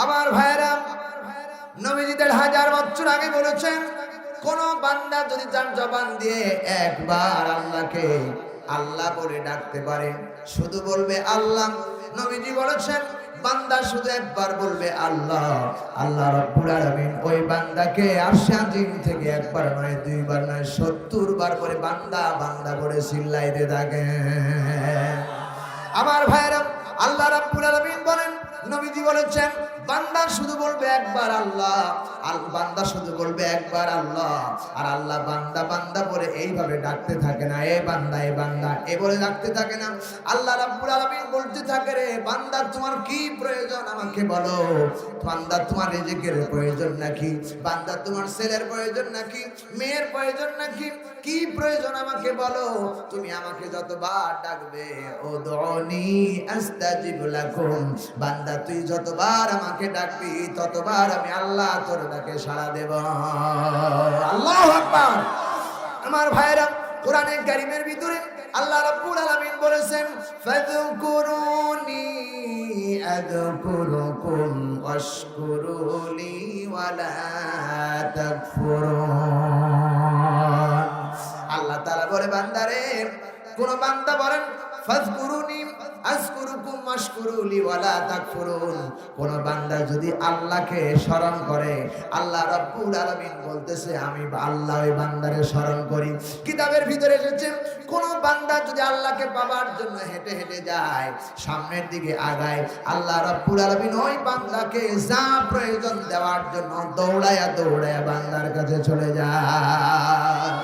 আমার ভাইয়েরা নবীজি দেড় হাজার বছর আগে বলেছেন, কোন বান্দা যদি তার জবান দিয়ে একবার আল্লাহকে আল্লাহ বলে ডাকতে পারে, শুধু বলবে আল্লাহ। নবীজি বলেছেন, বান্দা শুধু একবার বলবে আল্লাহ। আল্লাহ রব্বুল আলামিন ওই বান্দাকে আরশে আজিম থেকে একবার নয়, দুইবার নয়, সত্তর বার করে বান্দা বান্দা করে চিল্লাইতে থাকে আমার ভাইরা আল্লাহ রাব্বুল আলামিন বলেন নবীজি বলেছেন, বান্দা শুধু বলবে একবার আল্লাহ, আর বান্দা শুধু বলবে একবার আল্লাহ, আর আল্লাহ বান্দা বান্দা বলে এইভাবে ডাকতে থাকে না, এ বান্দা এ বান্দা, এ বলে ডাকতে থাকে না। আল্লাহ রাব্বুল আলামিন বলতে থাকে রে, বান্দা তোমার কি প্রয়োজন আমাকে বলো। বান্দা তোমার রিজিকের প্রয়োজন নাকি? বান্দা তোমার ছেলের প্রয়োজন নাকি? মেয়ের প্রয়োজন নাকি? কি প্রয়োজন আমাকে বলো। তুমি আমাকে যতবার ডাকবে ও দনি আস্তাজিব লাকুম। বান্দা তুই যতবার আমাকে ডাকবি, ততবার আমি আল্লাহ তোর ডাকে সাড়া দেব। আল্লাহু আমার ভাইরা কোরআনে কারিমের ভিতরে আল্লাহ রাব্বুল আলামিন বলেছেন, ফাযকুরুনি আযকুরুকুম ওয়াশকুরুলি ওয়ালা তাকফুরুন। আল্লাহ তাআলা বলে, বান্দারে, কোন বান্দা বলেন, ফাযকুরুনি আযকুরুকুম ওয়াশকুরুলি ওয়ালা তাকফুরুন। কোন বান্দা যদি আল্লাহকে স্মরণ করে, আল্লাহ রাব্বুল আলামিন বলতেছে, আমি আল্লাহ ওই বান্দারে স্মরণ করি। কিতাবের ভিতরে এসেছে, কোন বান্দা যদি আল্লাহকে পাবার জন্য হেঁটে হেঁটে যায়, সামনের দিকে আগায়, আল্লাহ রাব্বুল আলামিন ওই বান্দাকে যা প্রয়োজন দেওয়ার জন্য দৌড়ায়া দৌড়ায়া বান্দার কাছে চলে যায়।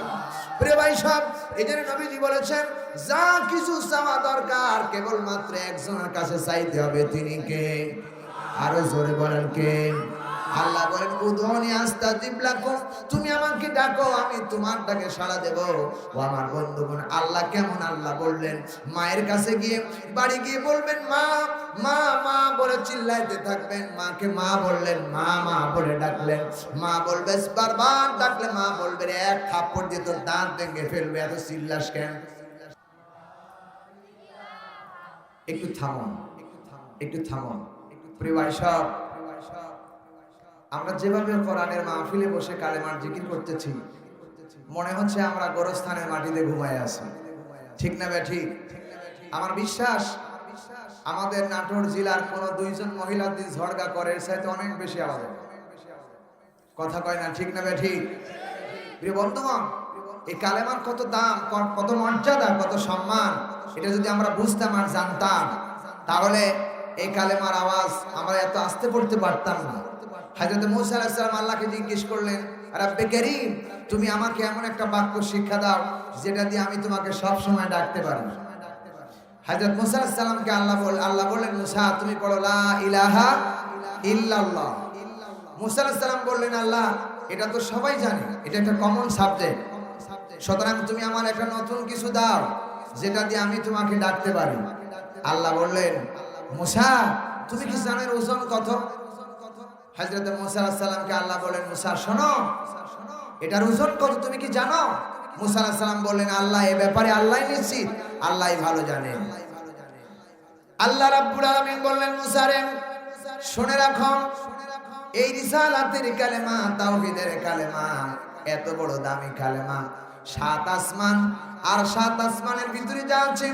প্রিয় ভাই সব এই জন্য নবীজি বলেছেন যা কিছু চাওয়া দরকার, কেবলমাত্র একজনের কাছে চাইতে হবে, তিনি কে? আরও জোরে বলেন কে? আল্লাহ বলেন আস্তা দিবলাকুম, তুমি আমাকে ডাকো, আমি তোমার ডাকে সাড়া দেব। ও আমার আল্লাহ কেমন আল্লাহ বললেন? মায়ের কাছে গিয়ে, বাড়ি গিয়ে বলবেন, মা মা মা, বলে চিল্লাইতে থাকবেন। মাকে মা বললেন, মা মা, বলে ডাকলেন। মা বলবে, বারবার ডাকলে মা বলবে এক থাপ্পড় দিয়ে তোর দাঁত ভেঙে ফেলবে, এত চিল্লাস কেন? একটু থামুন একটু থামুন। আমরা যেভাবে কোরআনের মাহফিলে বসে কালেমার জিকির করতেছি, মনে হচ্ছে আমরা গোরস্থানের মাটিতে ঘুমায় আছি। ঠিক না বে ঠিক? আমার বিশ্বাস, আমাদের নাটোর জেলার কোন দুইজন মহিলা দিন ঝড়গা করে সাথে অনেক বেশি আওয়াজ। কথা কয় না ঠিক না বে ঠিক? এই কালেমার কত দাম, কত মর্যাদা, কত সম্মান। এটা যদি আমরা বুঝতাম আর জানতাম, তাহলে এই কালেমার আওয়াজ আমরা এত আস্তে পড়তে পারতাম না। হাজরত মুসা আলাহিসাল্লাম আল্লাহকে জিজ্ঞেস করলেন, রাব্বে করিম, তুমি আমাকে এমন একটা বাক্য শিক্ষা দাও, যেটা দিয়ে আমি তোমাকে সব সময় ডাকতে পারি। হাজরত মুসা আলাইহিস সালামকে আল্লাহ বল, আল্লাহ বললেন, মুসা, তুমি পড়ো, লা ইলাহা ইল্লাল্লাহ। মুসা আলাইহিস সালাম বললেন, আল্লাহ, এটা তো সবাই জানে, এটা একটা কমন সাবজেক্ট সুতরাং তুমি আমার একটা নতুন কিছু দাও। যেটা দিয়ে আমি তোমাকে ডাকতে পারি। আল্লাহ বললেন, মুসা, তুমি কি জানেন ওজন কত? হজরত মুসা সালামকে আল্লাহ বলেন মুসা, শোনো, এটার ওজন কত তুমি কি জানো? মুসা সালাম বললেন, আল্লাহ, এ ব্যাপারে আল্লাহ নিশ্চিত আল্লাহই ভালো জানেন আল্লাহ রাব্বুল আলামিন বললেন, মুসা রে, শুনে রাখো, এই রিসালাতের কালেমা, তাওহীদের কালেমা, এত বড় দামি কালেমা সাত আসমান আর সাত আসমানের ভিতরে যা আছে,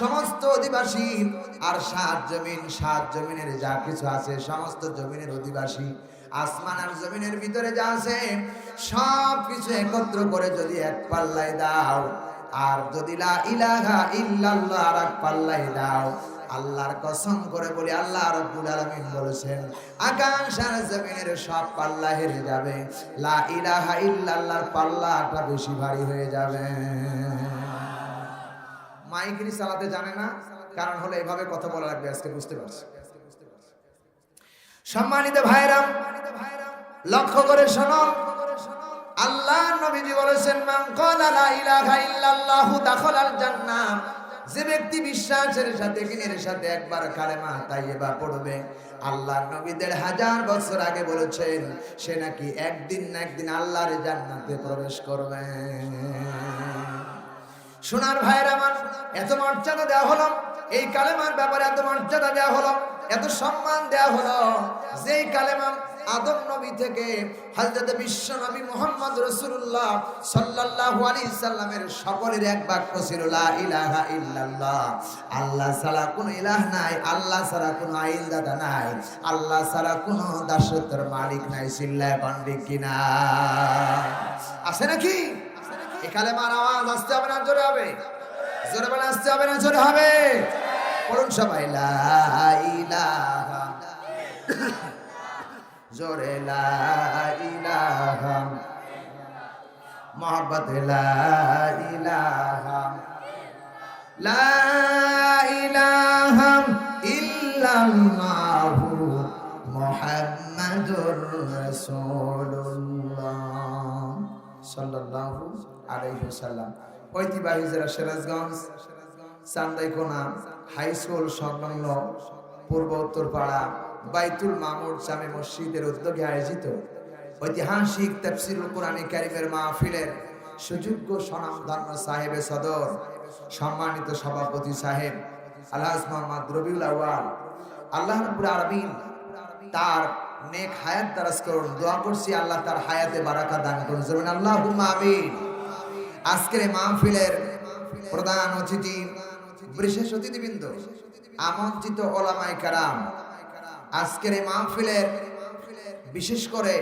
সমস্ত অধিবাসী আর সাত জমিন, সাত জমিনের যা কিছু আছে, সমস্ত জমিনের অধিবাসী, আসমান আর জমিনের ভিতরে যা আছে, সব কিছু একত্র করে যদি এক পাল্লায় দাও, আর যদি লা ইলাহা ইল্লাল্লাহ আর এক পাল্লায় দাও আল্লাহর কসম করে বলি, আল্লাহ রাব্বুল আলামিন বলেছেন আকাশ আর জমিনের সব পাল্লা হেরে যাবে, লা ইলাহা ইল্লাল্লাহর পাল্লাটা বেশি ভারী হয়ে যাবে। মাইকিরি চালাতে জানে না, কারণ হলো এভাবে কথা বলা লাগবে, আজকে বুঝতে পারছি। সম্মানিত ভাইরাম লক্ষ্য করে শোনো, আল্লাহ নবীজি বলেছেন, মান ক্বালা লা ইলাহা ইল্লাল্লাহু দাখালাল জান্নাহ। যে ব্যক্তি বিশ্বাসের সাথে কিনের সাথে একবার কালেমা তাইয়েবা পড়বে, আল্লাহ নবীদের হাজার বছর আগে বলেছেন, সে নাকি একদিন না একদিন আল্লাহর জান্নাতে প্রবেশ করবে। সোনার ভাইয়ের আমার, এত মর্যাদা দেওয়া হলো, এই কালেমার ব্যাপারে এত মর্যাদা দেওয়া হলো, এত সম্মান দেওয়া হলো, যেই কালেমা আদম নবী থেকে হযরত বিশ্ব নবী মোহাম্মদ রসুল্লাহ সাল্লাল্লাহু আলাইহি সাল্লামের সকলের এক বাক্য ছিল ইলাহা ইল্লাল্লাহ। আল্লাহ ছাড়া কোনো ইলাহ নাই, আল্লাহ ছাড়া কোনো আইল দাদা নাই, আল্লাহ ছাড়া কোনো দাসত্বের মালিক নাই সিল্লা কন্ডিক কিনা? আছে নাকি? এই কালেমার আওয়াজ আসতে হবে না, জোরে হবে? জোরে বলে আসতে হবে না, জোরে হবে? পড়ুন সবাই, লা ইলাহা জোরে লা ইলাহা মোহাম্মদ লা ইলাহা লা ইলাহা ইল্লাল্লাহু মুহাম্মাদুর রাসূলুল্লাহ। সাল্লাল্লাহু আলাইহি ওয়াসাল্লাম। ঐতিহ্যবাহী জেলা সিরাজগঞ্জ চান্দাইকোনা হাই স্কুল সংলগ্ন পূর্ব উত্তরপাড়া বাইতুল মামুর জামে মসজিদের উদ্যোগে আয়োজিত ঐতিহাসিক তাফসিরুল কোরআনে কারিমের মাহফিলের সুযোগ্য স্বনামধন্য সাহেবে সদর, সম্মানিত সভাপতি সাহেব আলহাজ মোহাম্মদ রবিউল আউয়াল। আল্লাহ রাব্বুল আলামিন তার নেক হায়াত দারাজ করুন। দোয়া করছি আল্লাহ তার হায়াতে বারাকা দান করুন। জরুন আল্লাহুম্মা আমিন। আজকের মাহফিলের প্রধান অতিথি, বিশেষ অতিথিবৃন্দ, আমন্ত্রিত ওলামাই কারাম আজকের এই মাহফিলের বিশেষ করে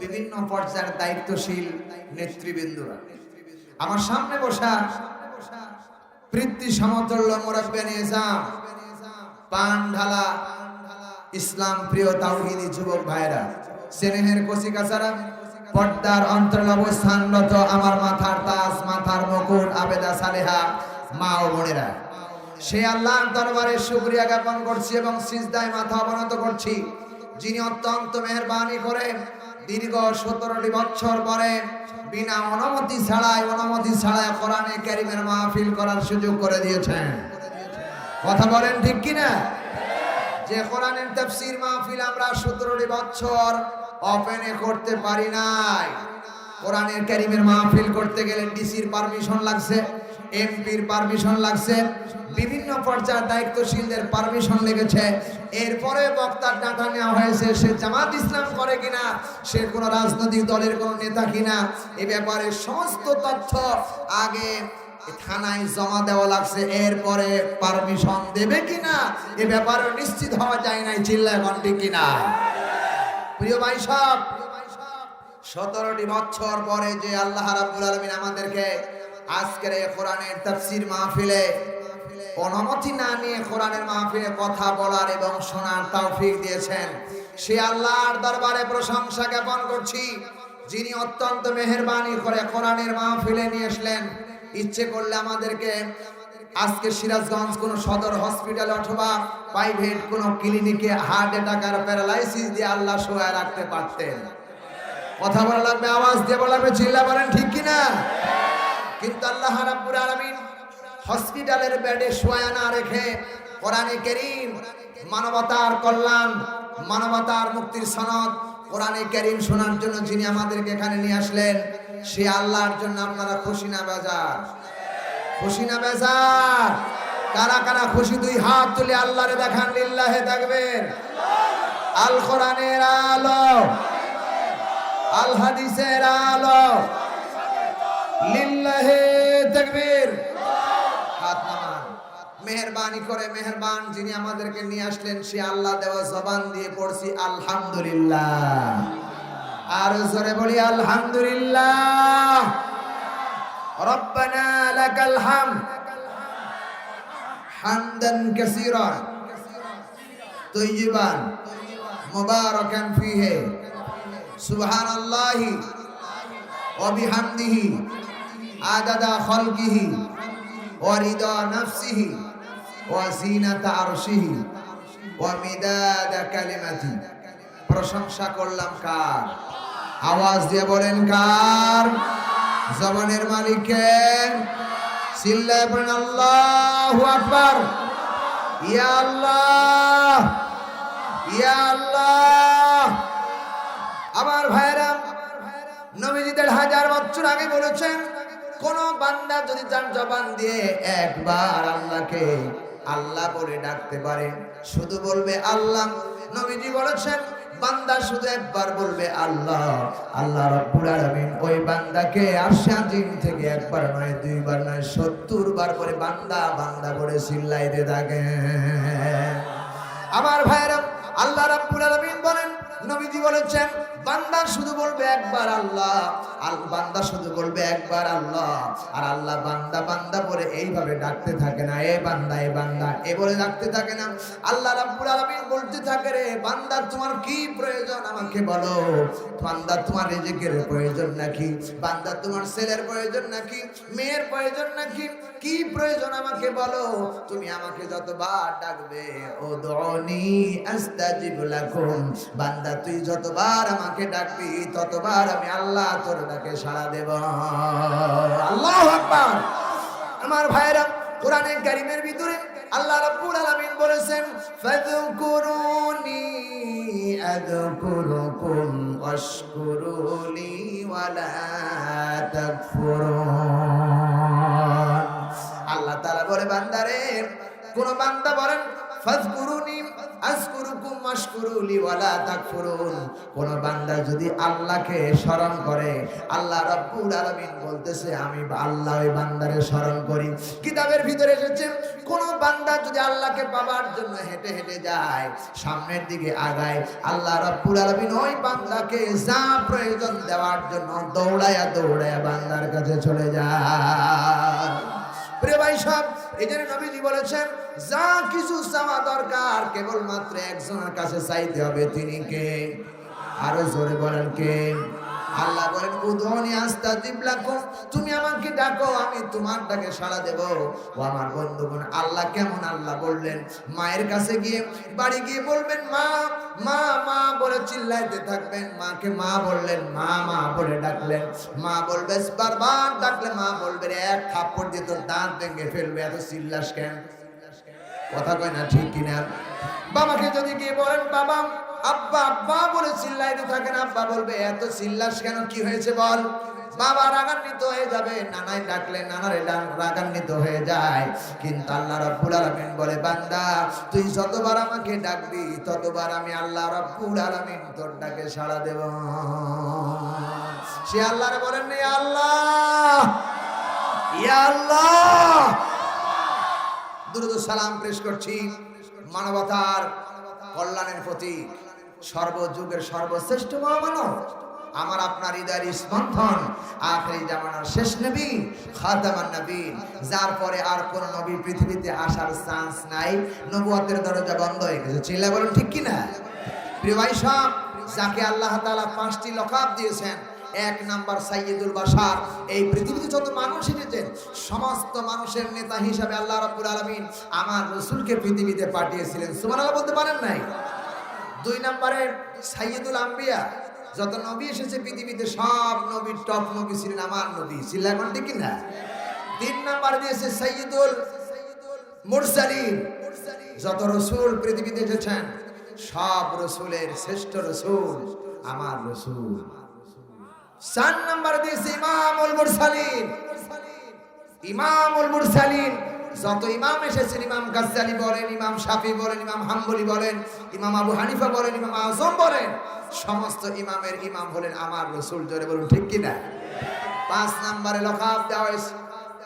বিভিন্ন পর্যায়ের দায়িত্বশীল নেতৃবৃন্দরা। আমার সামনে বসা পৃথ্বী সমতুল্য মোরাব্বে নিজাম পান ঢালা ইসলাম প্রিয় তাওহিদি যুবক ভাইরা স্নেহের কচি কাছারা পর্দার অন্তর অবস্থানরত আমার মাথার তাজ মাথার মুকুট আবেদা সালেহা মা ও বোনেরা। সে আল্লাহর দরবারে শুক্রিয়া জ্ঞাপন করছি এবং সিজদায় মাথা অবনত করছি। যিনি অত্যন্ত মেহরবানি করে দীর্ঘ সতেরোটি বছর পরে বিনা অনুমতি ছাড়াই অনুমতি ছাড়াই কোরআনে ক্যারিমের মাহফিল করার সুযোগ করে দিয়েছেন। কথা বলেন ঠিক কিনা? যে কোরআনের তাফসীর মাহফিল আমরা সতেরোটি বছর ওপেনে করতে পারি নাই। কোরআনের ক্যারিমের মাহফিল করতে গেলে ডিসির পারমিশন লাগছে। এমপির পারমিশন লাগছে। বিভিন্ন পর্যায়ের দায়িত্বশীলদের পারমিশন লেগেছে। এরপরে বক্তার ডাটা নেওয়া হয়েছে, সে জামাত ইসলাম করে কিনা, সে কোনো রাজনৈতিক দলের কোনো নেতা কিনা, এ ব্যাপারে সমস্ত তথ্য আগে থানায় জমা দেওয়া লাগছে। এরপরে পারমিশন দেবে কিনা, এ ব্যাপারে নিশ্চিত হওয়া যায় নাই, চিল্লায় ঘন্টি কিনা। প্রিয় ভাই সব, সতেরোটি বছর পরে যে আল্লাহ রাব্বুল আলমিন আমাদেরকে আজকের এই কোরআনের তাফসীর মাহফিলে অনুমতি না নিয়ে কোরআনের মাহফিলে কথা বলার এবং শোনার তৌফিক দিয়েছেন। সে আল্লাহর দরবারে প্রশংসা জ্ঞাপন করছি, যিনি অত্যন্ত মেহেরবানি করে কোরআনের মাহফিলে নিয়ে আসলেন ইচ্ছে করলে আমাদেরকে আজকে সিরাজগঞ্জ কোন সদর হসপিটাল অথবা প্রাইভেট কোন ক্লিনিকে হার্ট অ্যাটাক আর প্যারালাইসিস দিয়ে আল্লাহ শোয়া রাখতে পারতেন। কথা বলা লাগবে, আওয়াজ দিয়ে বলা লাগবে, চিল্লা বলেন ঠিক কিনা? কিন্তু আল্লাহ রাব্বুল আলামিন হসপিটালের বেডে শোয়া না রেখে কোরআনে কারীম, মানবতার কল্যাণ, মানবতার মুক্তির সনদ কোরআনে কারীম শোনার জন্য যিনি আমাদেরকে এখানে নিয়ে আসলেন, সে আল্লাহর জন্য আপনারা খুশি না বেজার? খুশি না বেজার? কারা কারা খুশি দুই হাত তুলে আল্লাহরে দেখান, লিল্লাহে থাকবেন আল কোরআনের আলো, আল হাদিসের আলো লিল্লাহে তাকবীর। হাত মেহরবানি করে মেহরবান যিনি আমাদেরকে নিয়ে আসলেন, সে আল্লাহ দেওয়া জবান দিয়ে পড়ছি, আলহামদুলিল্লাহ। আর জোরে বলি, আলহামদুলিল্লাহ। রব্বানা লাকাল হাম হামদান কাসীরা। তৈয়িবান। মুবারাকান ফিহি। সুবহানাল্লাহি। ওয়া বিহামদিহি। আদাদা খলকিহি, ওয়ারিদা নাফসিহি, ওয়া জিনাতা আরশিহি, ওয়া মিদাদা কালিমাতি। প্রশংসা করলাম কার? আওয়াজ দিয়ে বলেন কার? জবানের মালিকের চিল্লায় বলেন আল্লাহু আকবার। ইয়া আল্লাহ ইয়া আল্লাহ। আমার ভাইরা নবীজি হাজার বছর আগে বলেছেন কোন বান্দা যদি তার জবান দিয়ে একবার আল্লাহকে আল্লাহ বলে ডাকতে পারে, শুধু বলবে আল্লাহ। নবীজি বলেছেন, বান্দা শুধু একবার বলবে আল্লাহ। আল্লাহ রাব্বুল আলামিন ওই বান্দাকে আশাদিন থেকে একবার নয়, দুইবার নয়, সত্তর বার করে বান্দা বান্দা করে চিল্লাইতে থাকে আমার ভাইরা আল্লাহ রাব্বুল আলামিন বলেন নবীজি বলেছেন, বান্দা শুধু বলবে একবার আল্লাহ, আর বান্দা শুধু বলবে একবার আল্লাহ, আর আল্লাহ বান্দা বান্দা বলে এইভাবে ডাকতে থাকে না, এ বান্দা এ বান্দা, এ বলে ডাকতে থাকে না। আল্লাহ রাব্বুল আলামিন বলতে থাকে, রে বান্দা, তোমার কি প্রয়োজন? আমাকে বলো। বান্দা, তোমার রিজিকের প্রয়োজন নাকি? বান্দা, তোমার ছেলের প্রয়োজন নাকি? মেয়ের প্রয়োজন নাকি? কি প্রয়োজন? আমাকে বলো। তুমি আমাকে যতবার ডাকবে, ও দনি, আস্তাজিব লাকুম। বান্দা তুই যতবার আমাকে ডাকবি, ততবার আমি আল্লাহ তোর ডাকে সাড়া দেব। আল্লাহু আমার ভাইরা কোরআনে কারিমের ভিতরে আল্লাহ রাব্বুল আলামিন বলেছেন, ফাযকুরুনি আযকুরুকুম ওয়াশকুরুলি ওয়ালা তাকফুরুন। আল্লাহ তাআলা বলে, বান্দারে, কোন বান্দা বলেন, ফাযকুরুনি আযকুরুকুম ওয়াশকুরুলি ওয়ালা তাকফুরুন। কোন বান্দা যদি আল্লাহকে স্মরণ করে, আল্লাহ রাব্বুল আলামিন বলতেছে, আমি আল্লাহ ওই বান্দারে স্মরণ করি। কিতাবের ভিতরে এসেছে, কোন বান্দা যদি আল্লাহকে পাবার জন্য হেঁটে হেঁটে যায়, সামনের দিকে আগায়, আল্লাহ রাব্বুল আলামিন ওই বান্দাকে যা প্রয়োজন দেওয়ার জন্য দৌড়ায়া দৌড়ায়া বান্দার কাছে চলে যায়। প্রিয় ভাই সব এই জন্য নবীজি বলেছেন, যা কিছু চাওয়া দরকার, কেবলমাত্র একজনের কাছে চাইতে হবে। তিনি কে? আরও জোরে বলেন, কে? আল্লাহ বলেন উদনি আস্তা দিবলাকুম, তুমি আমাকে ডাকো, আমি তোমার ডাকে সাড়া দেব। ও আমার বন্ধুগণ, আল্লাহ কেমন আল্লাহ বললেন? মায়ের কাছে গিয়ে, বাড়ি গিয়ে বলবেন, মা মা মা, বলে চিল্লাইতে থাকবেন। মাকে মা বললেন, মা মা, বলে ডাকলেন। মা বলবে বারবার ডাকলে। মা বলবে, এক থাপ্পড় দিয়ে তোর দাঁত ভেঙে ফেলবে, এত চিল্লাস কেন? কথা কয় না ঠিক কিনা? বাবাকে যদি গিয়ে বলেন, বাবা আব্বা আব্বা বলে চিল্লাইতে থাকেন আব্বা বলবে, এত চিল্লাস কেন? কি হয়েছে বল? বাবা রাগান্বিত হয়ে যাবে। নানাই ডাকলে রাগান্বিত হয়ে যায়। কিন্তু আল্লাহ রাব্বুল আলামিন বলে, বান্দা, তুই যতবার আমাকে ডাকবি, ততবার আমি আল্লাহ রাব্বুল আলামিন তোর ডাকে সাড়া দেব। সে আল্লাহরে বলেন আল্লাহ আল্লাহ। সালাম পেশ করছি। মানবতার কল্যাণের প্রতি সর্বযুগের সর্বশ্রেষ্ঠ মহামানব। আমার আপনার হৃদয়ের স্পন্দন আখরি জামানার শেষ নবী, খাতামান নবী যার পরে আর কোন নবী পৃথিবীতে আসার চান্স নাই নবুয়ের দরজা বন্ধ হয়ে গেছে। চিল্লা বলুন ঠিক কিনা? প্রিয় ভাই সব যাকে আল্লাহ তাআলা পাঁচটি লকাব দিয়েছেন এক নাম্বার সাইয়েদুল বাশার। এই পৃথিবীতে যত মানুষ এসেছেন, সমস্ত মানুষের নেতা হিসাবে আল্লাহ রাব্বুল আলামিন আমার রসুলকে পৃথিবীতে পাঠিয়েছিলেন। সুবহানাল্লাহ বলতে পারেন নাই? দুই নম্বরে সাইয়্যিদুল আম্বিয়া, যত নবী এসেছে পৃথিবীতে, সব নবীর টপ নবী ছিলেন আমার নবী। এখন ঠিক না তিন নাম্বার দিয়েছে সাইয়্যিদুল মুরসালিন। যত রসুল পৃথিবীতে এসেছেন, সব রসুলের শ্রেষ্ঠ রসুল আমার রসুল। চার নাম্বার দিয়েছে ইমামুল মুরসালিন। ইমামুল মুরসালিন, যত ইমাম এসেছেন, ইমাম গাজ্জালি বলেন, ইমাম শাফি বলেন, ইমাম হাম্বলি বলেন, ইমাম আবু হানিফা বলেন, ইমাম আজম বলেন, সমস্ত ইমামের ইমাম হলেন আমার রসুল। জোরে বলুন, ঠিক কিনা? পাঁচ নম্বরে লখাব দেওয়া হয়েছে।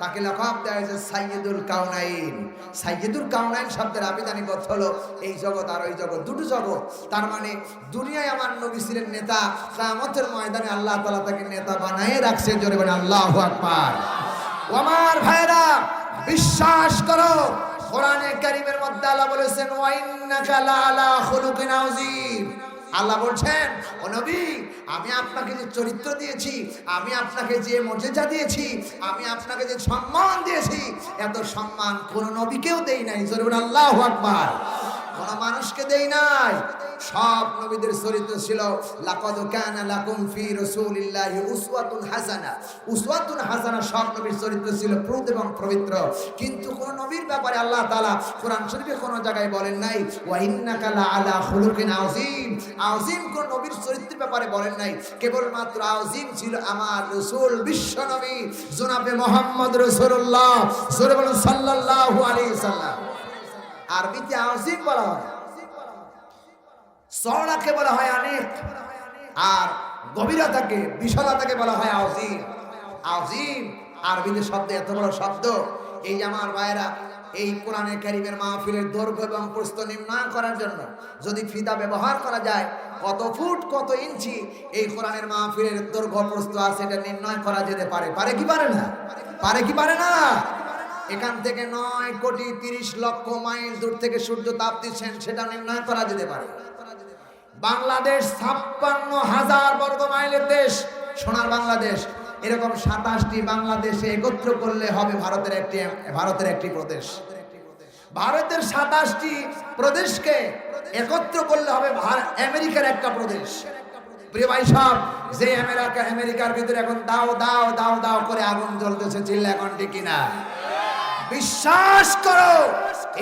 তাকে লকাব দেওয়া হয়েছে সাইয়দুল কাউনাইন সাইয়দুল কাউনাইন শব্দের আবিধানিক অর্থ হলো এই জগৎ আর ওই জগৎ, দুটো জগৎ। তার মানে দুনিয়ায় আমার নবী ছিলেন নেতা কামতের ময়দানে আল্লাহ তালা তাকে নেতা বানায় রাখছে, জোরে বলেন আল্লাহ আকবার। আমার ভাইরা, বিশ্বাস করো, কোরআনে কারিমের মধ্যে আল্লাহ বলেছেন ওয়াইন্নাকা লাআলা খুলুকিন আযীম। আল্লাহ বলছেন, ও নবী, আমি আপনাকে যে চরিত্র দিয়েছি, আমি আপনাকে যে মর্যাদা দিয়েছি, আমি আপনাকে যে সম্মান দিয়েছি, এত সম্মান কোনো নবীকেও দেই নাই। জরুর আল্লাহ আকবার। কোন মানুষকে দেই নাই। সব নবীদের চরিত্র ছিল, লাকাদ কানা লাকুম ফি রাসূলিল্লাহি উসওয়াতুন হাসানা। উসওয়াতুন হাসানা সব নবীর চরিত্র ছিল প্রুত এবং পবিত্র। কিন্তু কোন নবীর ব্যাপারে আল্লাহ তাআলা কোরআন শরীফে কোন জায়গায় বলেন নাই, ওয়া ইন্নাকা লা আলা খুলুকিন আযীম। আযীম কোন নবীর চরিত্রের ব্যাপারে বলেন নাই। কেবলমাত্র আযীম ছিল আমার রাসূল, বিশ্ব নবী, জনাবে মুহাম্মদ রাসূলুল্লাহ সাল্লাল্লাহু আলাইহি সাল্লাম আরবিতে আউজিং বলা হয়। চওড়াকে বলা হয় অনেক আর গভীরতাকে, বিশালতাকে বলা হয় আউজিম আউজিম আরবিতে শব্দ, এত বড় শব্দ। এই যে আমার ভাইয়েরা, এই কোরআনে কারিমের মাহফিলের দৈর্ঘ্য এবং প্রস্থ নির্ণয় করার জন্য যদি ফিতা ব্যবহার করা যায়, কত ফুট, কত ইঞ্চি এই কোরআনের মাহফিলের দৈর্ঘ্য, প্রস্থ আছে এটা নির্ণয় করা যেতে পারে। পারে কি পারে না? পারে কি পারে না? এখান থেকে নয় কোটি তিরিশ লক্ষ মাইল দূর থেকে সূর্য তাপ দিচ্ছেন, সেটা নির্ণয় করা যেতে পারে। বাংলাদেশ ছাপ্পান্ন হাজার বর্গ মাইলের দেশ, সোনার বাংলাদেশ। এরকম সাতাশটি বাংলাদেশে একত্র করলে হবে ভারতের একটি ভারতের একটি প্রদেশ। ভারতের সাতাশটি প্রদেশকে একত্র করলে হবে আমেরিকার একটা প্রদেশ। প্রিয় ভাই সাহেব যে আমেরিকা, আমেরিকার ভিতরে এখন দাও দাও দাও দাও করে আগুন জ্বলতেছে চিল্লা এখন কিনা? বিশ্বাস করো,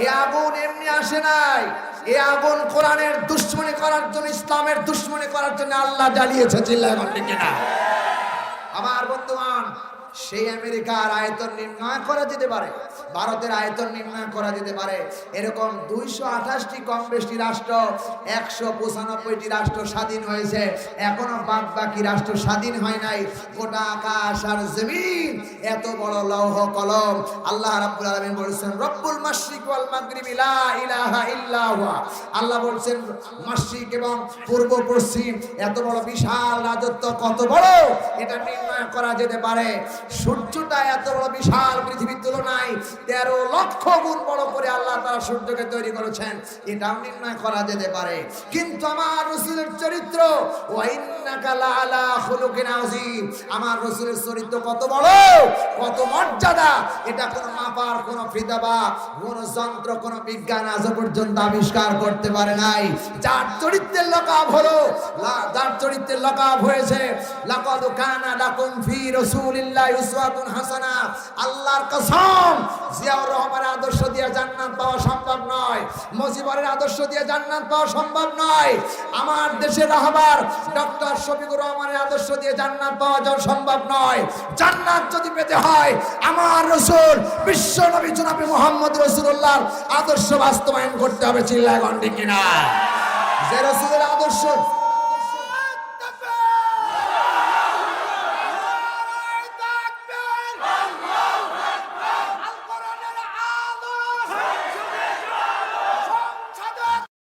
এ আগুন এমনি আসে নাই। এ আগুন কোরআনের দুশ্মনী করার জন্য, ইসলামের দুশ্মনী করার জন্য আল্লাহ জ্বালিয়েছে চিল্লা এখন বর্তমান সেই আমেরিকার আয়তন নির্ণয় করা যেতে পারে। ভারতের আয়তন নির্ণয় করা যেতে পারে। এরকম দুইশো আঠাশটি কম বেশি রাষ্ট্র, একশো পঁচানব্বইটি রাষ্ট্র স্বাধীন হয়েছে। এখনও বাদ বাকি রাষ্ট্র স্বাধীন হয় নাই। গোটা আকাশ আর জমিন, এত বড় লৌহ কলম। আল্লাহ রাব্বুল আলামিন বলেছেন, রব্বুল মাশরিক ওয়াল মাগরিবি লা ইলাহা ইল্লা হুয়া। আল্লাহ বলছেন, মাশরিক এবং পূর্ব পশ্চিম, এত বড় বিশাল রাজত্ব কত বড়? এটা নির্ণয় করা যেতে পারে। সূর্যটা এত বড় বিশাল পৃথিবীর তুলনায় তেরো লক্ষ গুণ বড় তারা সূর্যকে তৈরি করেছেন। এটাও নির্ণয় করা যেতে পারে। কিন্তু আমার রসুলের চরিত্র আমার রসুলের চরিত্র কত বড়, কত মর্যাদা। এটা কোনো মাপার, কোনো ফিদাবা, কোনো যন্ত্র, কোনো বিজ্ঞান আজ পর্যন্ত আবিষ্কার করতে পারে নাই। যার চরিত্রের লকাব হলো যার চরিত্রের লকাব হয়েছে, লাকাদ কানা লাকুম ফি রাসূলিল্লাহি উসওয়াতুন হাসানা। আল্লাহর কসম, জিয়াউর রহমানের আদর্শ দিয়ে জান্নাত পাওয়া আদর্শ দিয়ে জান্নাত পাওয়া সম্ভব নয়। আমার দেশের আহ্বার ডক্টর শফিকুর রহমানের আদর্শ দিয়ে জান্নাত পাওয়া যাওয়া সম্ভব নয়। জান্নাত যদি পেতে হয়, আমার রসুল, বিশ্ব নবী জনাবি মোহাম্মদ রসুল্লাহর আদর্শ বাস্তবায়ন করতে হবে, চিল্লায় গন্ডি কিনা যে রসুলের আদর্শ